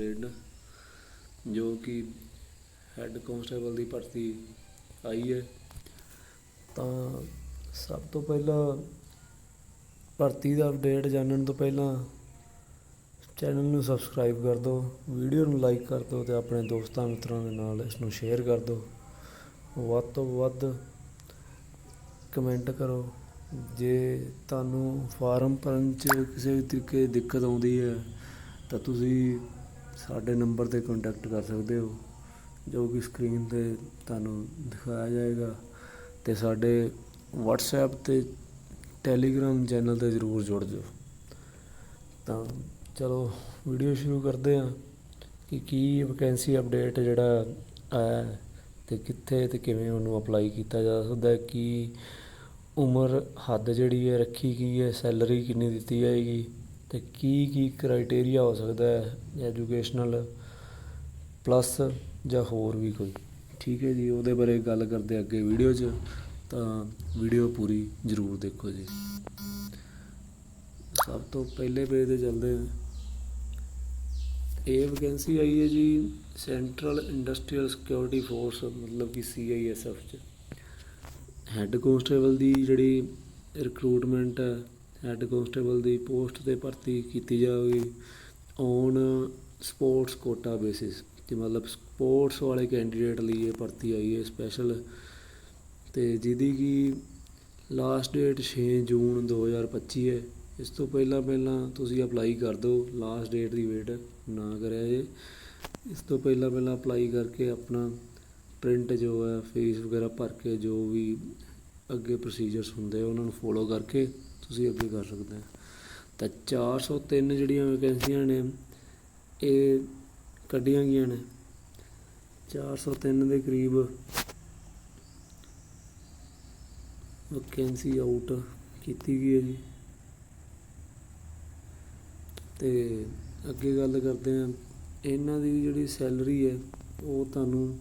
Update ਜੋ ਕਿ head constable ਦੀ ਭਰਤੀ ਆਈ ਹੈ। ਤਾਂ ਸਭ ਤੋਂ ਪਹਿਲਾਂ ਭਰਤੀ ਦਾ ਅਪਡੇਟ ਜਾਣਨ ਤੋਂ ਪਹਿਲਾਂ ਚੈਨਲ ਨੂੰ ਸਬਸਕ੍ਰਾਈਬ ਕਰ ਦਿਓ, ਵੀਡੀਓ ਨੂੰ ਲਾਈਕ ਕਰ ਦਿਓ ਤੇ ਆਪਣੇ ਦੋਸਤਾਂ ਮਿੱਤਰਾਂ ਦੇ ਨਾਲ ਇਸ ਨੂੰ ਸ਼ੇਅਰ ਕਰ ਦਿਓ। ਵੱਧ ਤੋਂ ਵੱਧ ਕਮੈਂਟ ਕਰੋ। ਜੇ ਤੁਹਾਨੂੰ ਫਾਰਮ ਭਰਨ 'ਚ ਕਿਸੇ ਵੀ ਤਰੀਕੇ ਦੀ ਦਿੱਕਤ ਆਉਂਦੀ ਹੈ ਤਾਂ ਤੁਸੀਂ ਸਾਡੇ ਨੰਬਰ ਤੇ ਕੰਟੈਕਟ ਕਰ ਸਕਦੇ ਹੋ, ਜੋ ਕਿ ਸਕਰੀਨ ਤੇ ਤੁਹਾਨੂੰ ਦਿਖਾਇਆ ਜਾਏਗਾ ਤੇ ਸਾਡੇ WhatsApp ਤੇ Telegram ਚੈਨਲ ਤੇ ਜ਼ਰੂਰ ਜੁੜ ਜਾਓ। ਤਾਂ ਚਲੋ ਵੀਡੀਓ ਸ਼ੁਰੂ ਕਰਦੇ ਹਾਂ ਕਿ ਕੀ ਵੈਕੈਂਸੀ ਅਪਡੇਟ ਜਿਹੜਾ ਆਇਆ ਹੈ ਤੇ ਕਿੱਥੇ ਤੇ ਕਿਵੇਂ ਉਹਨੂੰ ਅਪਲਾਈ ਕੀਤਾ ਜਾ ਸਕਦਾ ਹੈ, ਕੀ ਉਮਰ ਹੱਦ ਜਿਹੜੀ ਹੈ, ਰੱਖੀ ਗਈ ਹੈ ਸੈਲਰੀ ਕਿੰਨੀ ਦਿੱਤੀ ਜਾਏਗੀ ਅਤੇ ਕੀ ਕੀ ਕ੍ਰਾਈਟੇਰੀਆ ਹੋ ਸਕਦਾ ਹੈ ਐਜੂਕੇਸ਼ਨਲ ਪਲੱਸ ਜਾਂ ਹੋਰ ਵੀ ਕੋਈ? ਠੀਕ ਹੈ ਜੀ, ਉਹਦੇ ਬਾਰੇ ਗੱਲ ਕਰਦੇ ਅੱਗੇ ਵੀਡੀਓ 'ਚ। ਤਾਂ ਵੀਡੀਓ ਪੂਰੀ ਜ਼ਰੂਰ ਦੇਖੋ ਜੀ। ਸਭ ਤੋਂ ਪਹਿਲੇ ਪੇਜ ਤੇ ਚੱਲਦੇ ਹਾਂ। ਇਹ ਵੈਕੈਂਸੀ ਆਈ ਹੈ ਜੀ ਸੈਂਟਰਲ ਇੰਡਸਟਰੀਅਲ ਸਿਕਿਉਰਿਟੀ ਫੋਰਸ ਮਤਲਬ ਕਿ ਸੀਆਈਐਸਐਫ ਚ। ਹੈੱਡ ਕਾਂਸਟੇਬਲ ਦੀ ਜਿਹੜੀ ਰਿਕਰੂਟਮੈਂਟ ਹੈ ਹੈੱਡ ਕਾਂਸਟੇਬਲ ਦੀ ਪੋਸਟ ਤੇ ਭਰਤੀ ਕੀਤੀ ਜਾਵੇਗੀ ਔਨ ਸਪੋਰਟਸ ਕੋਟਾ ਬੇਸਿਸ ਕਿ ਮਤਲਬ ਸਪੋਰਟਸ ਵਾਲੇ ਕੈਂਡੀਡੇਟ ਲਈ ਇਹ ਭਰਤੀ ਆਈ ਹੈ ਸਪੈਸ਼ਲ ਤੇ ਜਿਹਦੀ ਕਿ ਲਾਸਟ ਡੇਟ 6 ਜੂਨ 2025 ਹੈ। ਇਸ ਤੋਂ ਪਹਿਲਾਂ ਪਹਿਲਾਂ ਤੁਸੀਂ ਅਪਲਾਈ ਕਰ ਦਿਓ ਲਾਸਟ ਡੇਟ ਦੀ ਵੇਟ ਨਾ ਕਰਿਆ ਜੇ। ਇਸ ਤੋਂ ਪਹਿਲਾਂ ਪਹਿਲਾਂ ਅਪਲਾਈ ਕਰਕੇ ਆਪਣਾ ਪ੍ਰਿੰਟ ਜੋ ਹੈ ਫੀਸ ਵਗੈਰਾ ਭਰ ਕੇ ਜੋ ਵੀ ਅੱਗੇ ਪ੍ਰੋਸੀਜਰਸ ਹੁੰਦੇ ਆ, ਉਹਨਾਂ ਨੂੰ ਫੋਲੋ ਕਰਕੇ ਤੁਸੀਂ ਅੱਗੇ ਕਰ ਸਕਦੇ ਹੋ ਤਾਂ 403 ਜਿਹੜੀਆਂ ਵੈਕੈਂਸੀਆਂ ਨੇ, ਇਹ ਕੱਢੀਆਂ ਗਈਆਂ ਨੇ। 403 ਦੇ ਕਰੀਬ ਵੈਕੈਂਸੀ ਆਊਟ ਕੀਤੀ ਗਈ ਹੈ ਜੀ। ਤੇ ਅੱਗੇ ਗੱਲ ਕਰਦੇ ਹਾਂ, ਇਹਨਾਂ ਦੀ ਜਿਹੜੀ ਸੈਲਰੀ ਹੈ, ਉਹ ਤੁਹਾਨੂੰ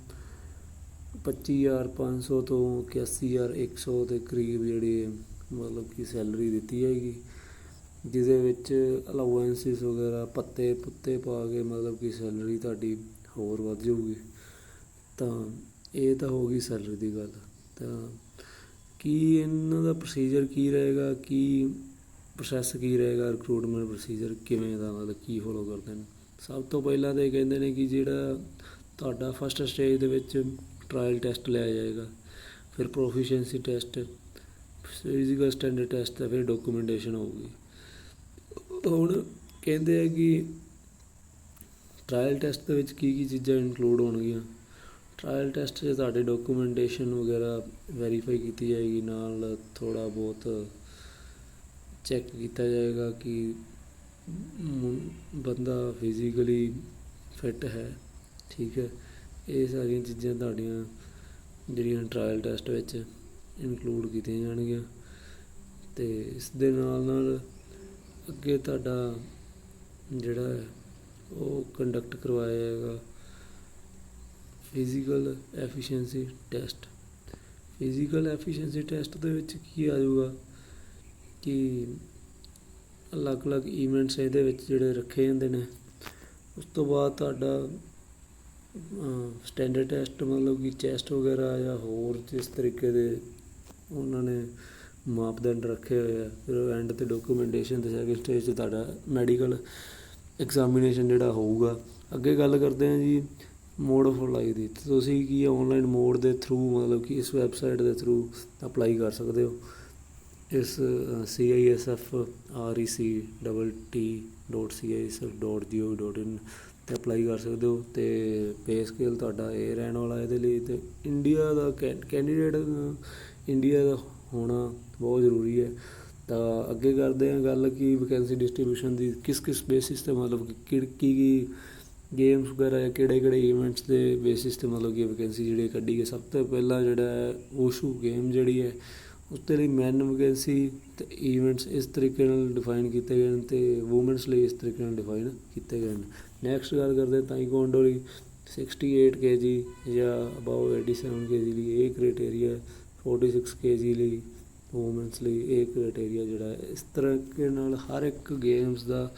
25500 ਤੋਂ 81100 ਦੇ ਕਰੀਬ ਜਿਹੜੇ ਮਤਲਬ ਕਿ ਸੈਲਰੀ ਦਿੱਤੀ ਜਾਏਗੀ, ਜਿਹਦੇ ਵਿੱਚ ਅਲਾਉਐਂਸਿਸ ਵਗੈਰਾ, ਪੱਤੇ, ਪੁੱਤੇ ਪਾ ਕੇ ਮਤਲਬ ਕਿ ਸੈਲਰੀ ਤੁਹਾਡੀ ਹੋਰ ਵੱਧ ਜਾਊਗੀ। ਤਾਂ ਇਹ ਤਾਂ ਹੋ ਗਈ ਸੈਲਰੀ ਦੀ ਗੱਲ। ਤਾਂ ਕੀ ਇਹਨਾਂ ਦਾ ਪ੍ਰੋਸੀਜਰ ਕੀ ਰਹੇਗਾ? ਕੀ ਪ੍ਰੋਸੈਸ ਕੀ ਰਹੇਗਾ? ਰਿਕਰੂਟਮੈਂਟ ਪ੍ਰੋਸੀਜਰ ਕਿਵੇਂ ਦਾ? ਮਤਲਬ ਕੀ ਫੋਲੋ ਕਰਦੇ ਨੇ? ਸਭ ਤੋਂ ਪਹਿਲਾਂ ਤਾਂ ਇਹ ਕਹਿੰਦੇ ਨੇ ਕਿ ਜਿਹੜਾ ਤੁਹਾਡਾ ਫਸਟ ਸਟੇਜ ਦੇ ਵਿੱਚ ਟ੍ਰਾਇਲ ਟੈਸਟ ਲਿਆ ਜਾਏਗਾ। ਫਿਰ proficiency test physical standard test ਤੇ ਫਿਰ ਡਾਕੂਮੈਂਟੇਸ਼ਨ ਹੋਊਗੀ। ਹੁਣ ਕਹਿੰਦੇ ਆ ਕਿ ਟ੍ਰਾਇਲ ਟੈਸਟ ਦੇ ਵਿੱਚ ਕੀ ਕੀ ਚੀਜ਼ਾਂ ਇਨਕਲੂਡ ਹੋਣਗੀਆਂ। ਟ੍ਰਾਇਲ ਟੈਸਟ 'ਚ ਤੁਹਾਡੇ ਡਾਕੂਮੈਂਟੇਸ਼ਨ ਵਗੈਰਾ ਵੈਰੀਫਾਈ ਕੀਤੀ ਜਾਏਗੀ, ਨਾਲ ਥੋੜਾ ਬਹੁਤ ਚੈੱਕ ਕੀਤਾ ਜਾਏਗਾ ਕਿ ਬੰਦਾ ਫਿਜ਼ੀਕਲੀ ਫਿੱਟ ਹੈ, ਠੀਕ ਹੈ। ਇਹ ਸਾਰੀਆਂ ਚੀਜ਼ਾਂ ਤੁਹਾਡੀਆਂ ਜਿਹੜੀਆਂ ਟ੍ਰਾਇਲ ਟੈਸਟ ਵਿੱਚ ਇਨਕਲੂਡ ਕੀਤੀਆਂ ਜਾਣਗੀਆਂ। ਤੇ ਇਸ ਦੇ ਨਾਲ ਨਾਲ ਅੱਗੇ ਤੁਹਾਡਾ ਜਿਹੜਾ ਹੈ, ਉਹ ਕੰਡਕਟ ਕਰਵਾਇਆ ਜਾਏਗਾ। Physical efficiency test physical efficiency test ਦੇ ਵਿੱਚ ਕੀ ਆ ਜਾਊਗਾ? ਕਿ ਅਲੱਗ-ਅਲੱਗ ਇਵੈਂਟਸ ਇਹਦੇ ਵਿੱਚ ਜਿਹੜੇ ਰੱਖੇ ਜਾਂਦੇ ਨੇ। ਉਸ ਤੋਂ ਬਾਅਦ ਤੁਹਾਡਾ ਸਟੈਂਡਰਡ ਟੈਸਟ ਮਤਲਬ ਕਿ ਚੈਸਟ ਵਗੈਰਾ ਜਾਂ ਹੋਰ ਜਿਸ ਤਰੀਕੇ ਦੇ ਉਹਨਾਂ ਨੇ ਮਾਪਦੰਡ ਰੱਖੇ ਹੋਏ ਆ। ਫਿਰ ਐਂਡ ਤੇ ਡਾਕੂਮੈਂਟੇਸ਼ਨ ਤੇ ਸੈਕਿੰਡ ਸਟੇਜ 'ਤੇ ਤੁਹਾਡਾ ਮੈਡੀਕਲ ਐਗਜ਼ਾਮੀਨੇਸ਼ਨ ਜਿਹੜਾ ਹੋਊਗਾ। ਅੱਗੇ ਗੱਲ ਕਰਦੇ ਹਾਂ ਜੀ ਮੋਡ ਆਫ ਅਪਲਾਈ ਦੀ। ਤੁਸੀਂ ਕੀ ਆਨਲਾਈਨ ਮੋਡ ਦੇ ਥਰੂ ਮਤਲਬ ਕਿ ਇਸ ਵੈਬਸਾਈਟ ਦੇ ਥਰੂ ਅਪਲਾਈ ਕਰ ਸਕਦੇ ਹੋ? ਇਸ C I S F R E C double T dot C I S F dot G O dot ਇਨ 'ਤੇ ਅਪਲਾਈ ਕਰ ਸਕਦੇ ਹੋ। ਤੇ ਪੇ ਸਕੇਲ ਤੁਹਾਡਾ ਇਹ ਰਹਿਣ ਵਾਲਾ ਇਹਦੇ ਲਈ। ਤੇ ਇੰਡੀਆ ਦਾ ਕੈਂਡੀਡੇਟ ਇੰਡੀਆ ਦਾ ਹੋਣਾ ਬਹੁਤ ਜ਼ਰੂਰੀ ਹੈ। ਤਾਂ ਅੱਗੇ ਕਰਦੇ ਹਾਂ ਗੱਲ ਕਿ ਵੈਕੈਂਸੀ ਡਿਸਟ੍ਰੀਬਿਊਸ਼ਨ ਦੀ ਕਿਸ ਕਿਸ ਬੇਸਿਸ ਤੇ ਮਤਲਬ ਕਿ ਕਿਹੜੀ, ਕੀ ਗੇਮਸ ਵਗੈਰਾ ਜਾਂ ਕਿਹੜੇ ਕਿਹੜੇ ਇਵੈਂਟਸ ਦੇ ਬੇਸਿਸ ਤੇ ਮਤਲਬ ਕਿ ਵੈਕੈਂਸੀ ਜਿਹੜੀ ਕੱਢੀ ਗਈ। ਸਭ ਤੋਂ ਪਹਿਲਾਂ ਜਿਹੜਾ ਹੈ ਓਸ਼ੂ ਗੇਮ ਜਿਹੜੀ ਹੈ ਉਸ ਦੇ ਲਈ ਮੈਨ ਵੈਕੈਂਸੀ ਤੇ ਇਵੈਂਟਸ ਇਸ ਤਰੀਕੇ ਨਾਲ ਡਿਫਾਈਨ ਕੀਤੇ ਗਏ ਨੇ ਤੇ ਔਮਨਸ ਲਈ ਇਸ ਤਰੀਕੇ ਨਾਲ ਡਿਫਾਈਨ ਕੀਤੇ ਗਏ ਨੇ। ਨੈਕਸਟ ਗੱਲ ਕਰਦੇ ਹਾਂ ਤਾਈਕਵਾਂਡੋ ਲਈ। 68 kg ਜਾਂ ਅਬਾਊ 87 kg ਲਈ ਇਹ ਕ੍ਰਾਈਟੇਰੀਆ 46 kg ਲਈ ਵੂਮਨਸ ਲਈ ਇਹ ਕ੍ਰਾਈਟੇਰੀਆ ਜਿਹੜਾ ਹੈ, ਇਸ ਤਰੀਕੇ ਨਾਲ ਹਰ ਇੱਕ ਗੇਮਸ ਦਾ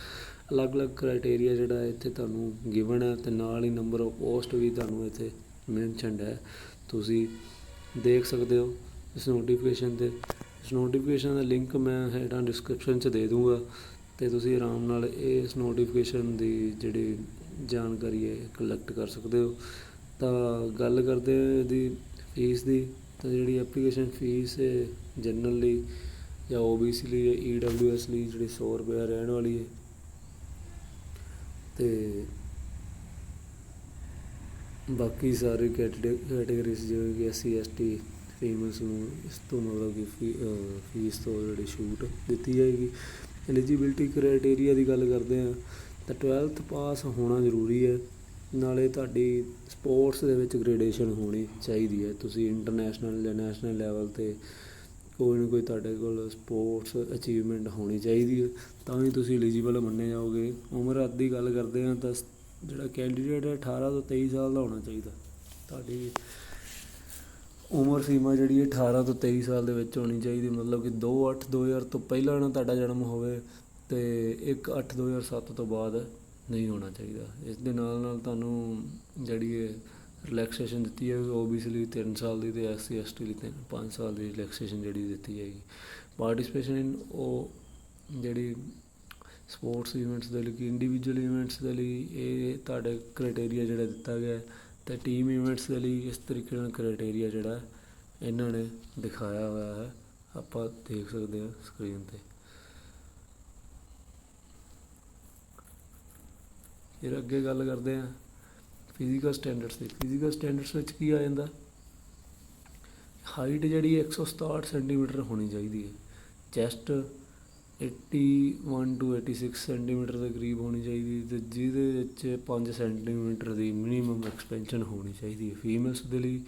ਅਲੱਗ-ਅਲੱਗ ਕ੍ਰਾਈਟੇਰੀਆ ਜਿਹੜਾ ਇੱਥੇ ਤੁਹਾਨੂੰ ਗਿਵਨ ਹੈ ਤੇ ਨਾਲ ਹੀ ਨੰਬਰ ਆਫ ਪੋਸਟ ਵੀ ਤੁਹਾਨੂੰ ਇੱਥੇ ਮੈਂਸ਼ਨਡ ਹੈ। ਤੁਸੀਂ ਦੇਖ ਸਕਦੇ ਹੋ ਇਸ ਨੋਟੀਫਿਕੇਸ਼ਨ ਤੇ। ਇਸ ਨੋਟੀਫਿਕੇਸ਼ਨ ਦਾ ਲਿੰਕ ਮੈਂ ਹੇਠਾਂ ਡਿਸਕ੍ਰਿਪਸ਼ਨ 'ਚ ਦੇ ਦੂੰਗਾ ਤੇ ਤੁਸੀਂ ਆਰਾਮ ਨਾਲ ਇਸ ਨੋਟੀਫਿਕੇਸ਼ਨ ਦੀ ਜਿਹੜੀ ਜਾਣਕਾਰੀ ਹੈ ਕਲੈਕਟ ਕਰ ਸਕਦੇ ਹੋ। ਤਾਂ ਗੱਲ ਕਰਦੇ ਹਾਂ ਇਹਦੀ ਫੀਸ ਦੀ। ਤਾਂ ਜਿਹੜੀ ਐਪਲੀਕੇਸ਼ਨ ਫੀਸ ਹੈ ਜਨਰਲ ਲਈ ਜਾਂ OBC ਲਈ ਜਾਂ EWS ਲਈ ਜਿਹੜੀ 100 ਰੁਪਏ ਰਹਿਣ ਵਾਲੀ ਹੈ। ਤੇ ਬਾਕੀ ਸਾਰੇ ਕੈਟੇਗਰੀਜ਼ ਜਿਵੇਂ ਕਿ ਐਸਸੀ ਐਸਟੀ ਫੀਮੇਲਸ ਨੂੰ ਇਸ ਤੋਂ ਮਤਲਬ ਕਿ ਫੀ- ਫੀਸ ਤੋਂ ਜਿਹੜੀ ਛੂਟ ਦਿੱਤੀ ਜਾਏਗੀ। ਐਲੀਜੀਬਿਲਟੀ ਕ੍ਰਾਈਟੇਰੀਆ ਦੀ ਗੱਲ ਕਰਦੇ ਹਾਂ ਤਾਂ 12th ਪਾਸ ਹੋਣਾ ਜ਼ਰੂਰੀ ਹੈ। ਨਾਲੇ ਤੁਹਾਡੀ ਸਪੋਰਟਸ ਦੇ ਵਿੱਚ ਗ੍ਰੇਡੇਸ਼ਨ ਹੋਣੀ ਚਾਹੀਦੀ ਹੈ। ਤੁਸੀਂ ਇੰਟਰਨੈਸ਼ਨਲ ਜਾਂ ਨੈਸ਼ਨਲ ਲੈਵਲ ਤੇ ਕੋਈ ਨਾ ਕੋਈ ਤੁਹਾਡੇ ਕੋਲ ਸਪੋਰਟਸ ਅਚੀਵਮੈਂਟ ਹੋਣੀ ਚਾਹੀਦੀ ਹੈ। ਤਾਂ ਹੀ ਤੁਸੀਂ ਐਲੀਜੀਬਲ ਮੰਨੇ ਜਾਓਗੇ। ਉਮਰ ਹੱਦ ਦੀ ਗੱਲ ਕਰਦੇ ਹਾਂ ਤਾਂ ਜਿਹੜਾ ਕੈਂਡੀਡੇਟ ਹੈ 18 ਤੋਂ 23 ਸਾਲ ਦਾ ਹੋਣਾ ਚਾਹੀਦਾ। ਤੁਹਾਡੀ ਉਮਰ ਸੀਮਾ ਜਿਹੜੀ ਹੈ 18 ਤੋਂ 23 ਸਾਲ ਦੇ ਵਿੱਚ ਹੋਣੀ ਚਾਹੀਦੀ। ਮਤਲਬ ਕਿ 2/8 2000 ਤੋਂ ਪਹਿਲਾਂ ਨਾ ਤੁਹਾਡਾ ਜਨਮ ਹੋਵੇ ਤੇ 1/8 2007 ਤੋਂ ਬਾਅਦ ਨਹੀਂ ਹੋਣਾ ਚਾਹੀਦਾ। ਇਸ ਦੇ ਨਾਲ ਨਾਲ ਤੁਹਾਨੂੰ ਜਿਹੜੀ ਹੈ ਰਿਲੈਕਸੇਸ਼ਨ ਦਿੱਤੀ ਹੈ OBC ਲਈ 3 ਸਾਲ ਦੀ ਤੇ SC ST ਲਈ 5 ਸਾਲ ਦੀ ਰਿਲੈਕਸੇਸ਼ਨ ਜਿਹੜੀ ਦਿੱਤੀ ਜਾਏਗੀ ਪਾਰਟਿਸਿਪੇਸ਼ਨ ਇਨ ਉਹ ਜਿਹੜੀ ਸਪੋਰਟਸ ਇਵੈਂਟਸ ਦੇ ਲਈ ਇੰਡੀਵਿਜੂਅਲ ਇਵੈਂਟਸ ਦੇ ਲਈ ਇਹ ਤੁਹਾਡੇ ਕ੍ਰਾਈਟੇਰੀਆ ਜਿਹੜਾ ਦਿੱਤਾ ਗਿਆ ਹੈ। ਤੇ ਟੀਮ ਇਵੈਂਟਸ ਦੇ ਲਈ ਇਸ ਤਰੀਕੇ ਨਾਲ ਕ੍ਰਾਈਟੇਰੀਆ ਜਿਹੜਾ ਇਹਨਾਂ ਨੇ ਦਿਖਾਇਆ ਹੋਇਆ ਹੈ। ਆਪਾਂ ਦੇਖ ਸਕਦੇ ਹਾਂ ਸਕਰੀਨ ਤੇ। ਫਿਰ ਅੱਗੇ ਗੱਲ ਕਰਦੇ ਹਾਂ ਫਿਜ਼ੀਕਲ ਸਟੈਂਡਰਡਸ ਦੀ। ਫਿਜ਼ੀਕਲ ਸਟੈਂਡਰਡਸ ਵਿੱਚ ਕੀ ਆ ਜਾਂਦਾ? ਹਾਈਟ ਜਿਹੜੀ 167 ਸੈਂਟੀਮੀਟਰ ਹੋਣੀ ਚਾਹੀਦੀ ਹੈ। ਚੈਸਟ 81 ਟੂ 86 ਸੈਂਟੀਮੀਟਰ ਦੇ ਕਰੀਬ ਹੋਣੀ ਚਾਹੀਦੀ ਹੈ ਤੇ ਜਿਹਦੇ ਵਿੱਚ 5 ਸੈਂਟੀਮੀਟਰ ਦੀ ਮਿਨੀਮਮ ਐਕਸਪੈਂਸ਼ਨ ਹੋਣੀ ਚਾਹੀਦੀ ਹੈ। ਫੀਮੇਲਸ ਦੇ ਲਈ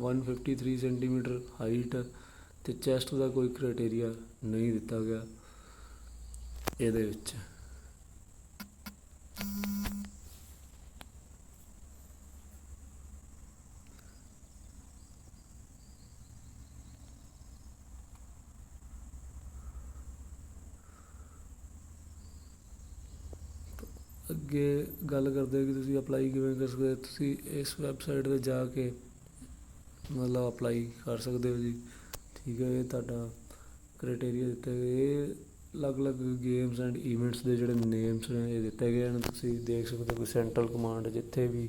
153 ਸੈਂਟੀਮੀਟਰ ਹਾਈਟ ਤੇ ਚੈਸਟ ਦਾ ਕੋਈ ਕ੍ਰਾਈਟੇਰੀਆ ਨਹੀਂ ਦਿੱਤਾ ਗਿਆ ਇਹਦੇ ਵਿੱਚ। ਅੱਗੇ ਗੱਲ ਕਰਦੇ ਹੋ ਕਿ ਤੁਸੀਂ ਅਪਲਾਈ ਕਿਵੇਂ ਕਰ ਸਕਦੇ ਹੋ? ਤੁਸੀਂ ਇਸ ਵੈਬਸਾਈਟ ਤੇ ਜਾ ਕੇ ਮਤਲਬ ਅਪਲਾਈ ਕਰ ਸਕਦੇ ਹੋ ਜੀ। ਠੀਕ ਹੈ, ਇਹ ਤੁਹਾਡਾ ਕ੍ਰਾਈਟੇਰੀਆ ਦਿੱਤਾ ਗਏ ਇਹ ਅਲੱਗ-ਅਲੱਗ ਗੇਮਸ ਐਂਡ ਈਵੈਂਟਸ ਦੇ ਜਿਹੜੇ ਨੇਮਸ ਨੇ, ਇਹ ਦਿੱਤੇ ਗਏ ਹਨ। ਤੁਸੀਂ ਦੇਖ ਸਕਦੇ ਹੋ ਕੋਈ ਸੈਂਟਰਲ ਕਮਾਂਡ ਜਿੱਥੇ ਵੀ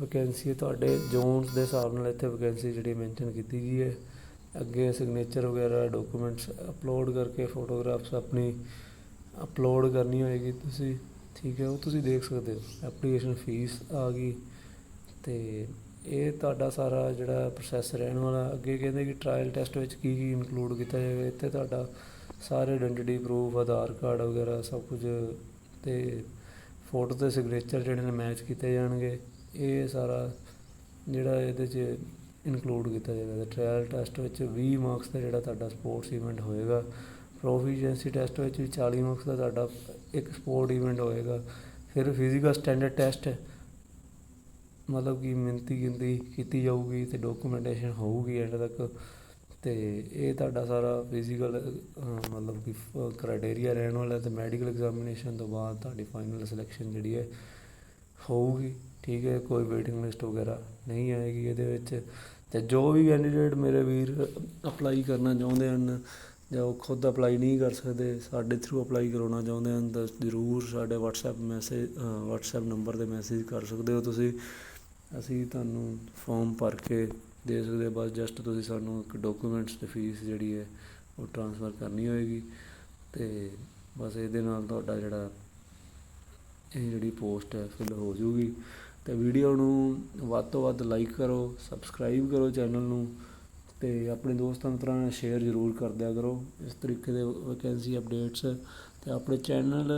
ਵੈਕੈਂਸੀ ਤੁਹਾਡੇ ਜ਼ੋਨਸ ਦੇ ਹਿਸਾਬ ਨਾਲ ਇੱਥੇ ਵੈਕੈਂਸੀ ਜਿਹੜੀ ਮੈਂਸ਼ਨ ਕੀਤੀ ਗਈ ਹੈ। ਅੱਗੇ ਸਿਗਨੇਚਰ ਵਗੈਰਾ ਡਾਕੂਮੈਂਟਸ ਅਪਲੋਡ ਕਰਕੇ ਫੋਟੋਗ੍ਰਾਫਸ ਆਪਣੀ ਅਪਲੋਡ ਕਰਨੀ ਹੋਏਗੀ ਤੁਸੀਂ, ਠੀਕ ਹੈ। ਉਹ ਤੁਸੀਂ ਦੇਖ ਸਕਦੇ ਹੋ ਐਪਲੀਕੇਸ਼ਨ ਫੀਸ ਆ ਗਈ ਤੇ ਇਹ ਤੁਹਾਡਾ ਸਾਰਾ ਜਿਹੜਾ ਪ੍ਰੋਸੈਸ ਰਹਿਣ ਵਾਲਾ, ਅੱਗੇ ਕਹਿੰਦੇ ਕਿ ਟ੍ਰਾਇਲ ਟੈਸਟ ਵਿੱਚ ਕੀ ਕੀ ਇਨਕਲੂਡ ਕੀਤਾ ਜਾਏਗਾ ਇੱਥੇ ਤੁਹਾਡਾ ਸਾਰੇ ਆਇਡੈਂਟੀਟੀ ਪ੍ਰੂਫ ਆਧਾਰ ਕਾਰਡ ਵਗੈਰਾ ਸਭ ਕੁਝ ਤੇ ਫੋਟੋ ਤੇ ਸਿਗਨੇਚਰ ਜਿਹੜੇ ਨੇ ਮੈਚ ਕੀਤੇ ਜਾਣਗੇ। ਇਹ ਸਾਰਾ ਜਿਹੜਾ ਇਹਦੇ 'ਚ ਇਨਕਲੂਡ ਕੀਤਾ ਜਾਏਗਾ। ਤੇ ਟ੍ਰਾਇਲ ਟੈਸਟ ਵਿੱਚ 20 ਮਾਰਕਸ ਦਾ ਜਿਹੜਾ ਤੁਹਾਡਾ ਸਪੋਰਟਸ ਇਵੈਂਟ ਹੋਏਗਾ। ਪ੍ਰੋਫੀਸ਼ੀਐਂਸੀ ਟੈਸਟ ਵਿੱਚ ਵੀ 40 ਮਾਰਕਸ ਦਾ ਤੁਹਾਡਾ ਇੱਕ ਸਪੋਰਟ ਇਵੈਂਟ ਹੋਏਗਾ। ਫਿਰ ਫਿਜ਼ੀਕਲ ਸਟੈਂਡਰਡ ਟੈਸਟ ਮਤਲਬ ਕਿ ਮਿੰਤੀ ਗਿਣਤੀ ਕੀਤੀ ਜਾਊਗੀ ਤੇ ਡਾਕੂਮੈਂਟੇਸ਼ਨ ਹੋਊਗੀ ਐਂਡ ਤੱਕ। ਤੇ ਇਹ ਤੁਹਾਡਾ ਸਾਰਾ ਫਿਜ਼ੀਕਲ ਮਤਲਬ ਕਿ ਕ੍ਰਾਈਟੇਰੀਆ ਰਹਿਣ ਵਾਲਾ ਅਤੇ ਮੈਡੀਕਲ ਐਗਜ਼ਾਮੀਨੇਸ਼ਨ ਤੋਂ ਬਾਅਦ ਤੁਹਾਡੀ ਫਾਈਨਲ ਸਿਲੈਕਸ਼ਨ ਜਿਹੜੀ ਹੈ ਹੋਊਗੀ, ਠੀਕ ਹੈ? ਕੋਈ ਵੇਟਿੰਗ ਲਿਸਟ ਵਗੈਰਾ ਨਹੀਂ ਆਏਗੀ ਇਹਦੇ ਵਿੱਚ। ਤੇ ਜੋ ਵੀ ਕੈਂਡੀਡੇਟ ਮੇਰੇ ਵੀਰ ਅਪਲਾਈ ਕਰਨਾ ਚਾਹੁੰਦੇ ਹਨ ਜਾਂ ਉਹ ਖੁਦ ਅਪਲਾਈ ਨਹੀਂ ਕਰ ਸਕਦੇ, ਸਾਡੇ ਥਰੂ ਅਪਲਾਈ ਕਰਾਉਣਾ ਚਾਹੁੰਦੇ ਹਨ, ਤਾਂ ਜ਼ਰੂਰ ਸਾਡੇ WhatsApp ਮੈਸੇਜ WhatsApp ਨੰਬਰ ਤੇ ਮੈਸੇਜ ਕਰ ਸਕਦੇ ਹੋ ਤੁਸੀਂ। ਅਸੀਂ ਤੁਹਾਨੂੰ ਫਾਰਮ ਭਰ ਕੇ ਦੇ ਸਕਦੇ ਬਸ ਜਸਟ ਤੁਸੀਂ ਸਾਨੂੰ ਇੱਕ ਡਾਕੂਮੈਂਟਸ ਤੇ ਫੀਸ ਜਿਹੜੀ ਹੈ, ਉਹ ਟ੍ਰਾਂਸਫਰ ਕਰਨੀ ਹੋਏਗੀ ਤੇ ਬਸ ਇਹਦੇ ਨਾਲ ਤੁਹਾਡਾ ਜਿਹੜਾ ਇਹ ਜਿਹੜੀ ਪੋਸਟ ਹੈ ਫਿਲ ਹੋ ਜੂਗੀ ਤੇ ਵੀਡੀਓ ਨੂੰ ਵੱਧ ਤੋਂ ਵੱਧ ਲਾਈਕ ਕਰੋ ਸਬਸਕ੍ਰਾਈਬ ਕਰੋ ਚੈਨਲ ਨੂੰ ਤੇ ਆਪਣੇ ਦੋਸਤਾਂ ਮਿੱਤਰਾਂ ਨਾਲ ਸ਼ੇਅਰ ਜ਼ਰੂਰ ਕਰਦਿਆ ਕਰੋ। ਇਸ ਤਰੀਕੇ ਦੇ ਵੈਕੈਂਸੀ ਅਪਡੇਟਸ ਤੇ ਆਪਣੇ ਚੈਨਲ,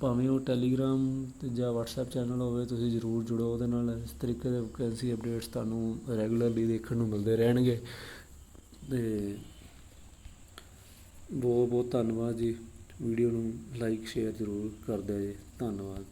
ਭਾਵੇਂ ਉਹ ਟੈਲੀਗ੍ਰਾਮ ਤੇ ਜਾਂ WhatsApp ਚੈਨਲ ਹੋਵੇ, ਤੁਸੀਂ ਜ਼ਰੂਰ ਜੁੜੋ। ਉਹਦੇ ਨਾਲ ਇਸ ਤਰੀਕੇ ਦੇ ਵੈਕੈਂਸੀ ਅਪਡੇਟਸ ਤੁਹਾਨੂੰ ਰੈਗੂਲਰਲੀ ਦੇਖਣ ਨੂੰ ਮਿਲਦੇ ਰਹਿਣਗੇ। ਤੇ ਬਹੁਤ ਬਹੁਤ ਧੰਨਵਾਦ ਜੀ। ਵੀਡੀਓ ਨੂੰ ਲਾਈਕ ਸ਼ੇਅਰ ਜ਼ਰੂਰ ਕਰ ਦਿਓ ਜੀ। ਧੰਨਵਾਦ।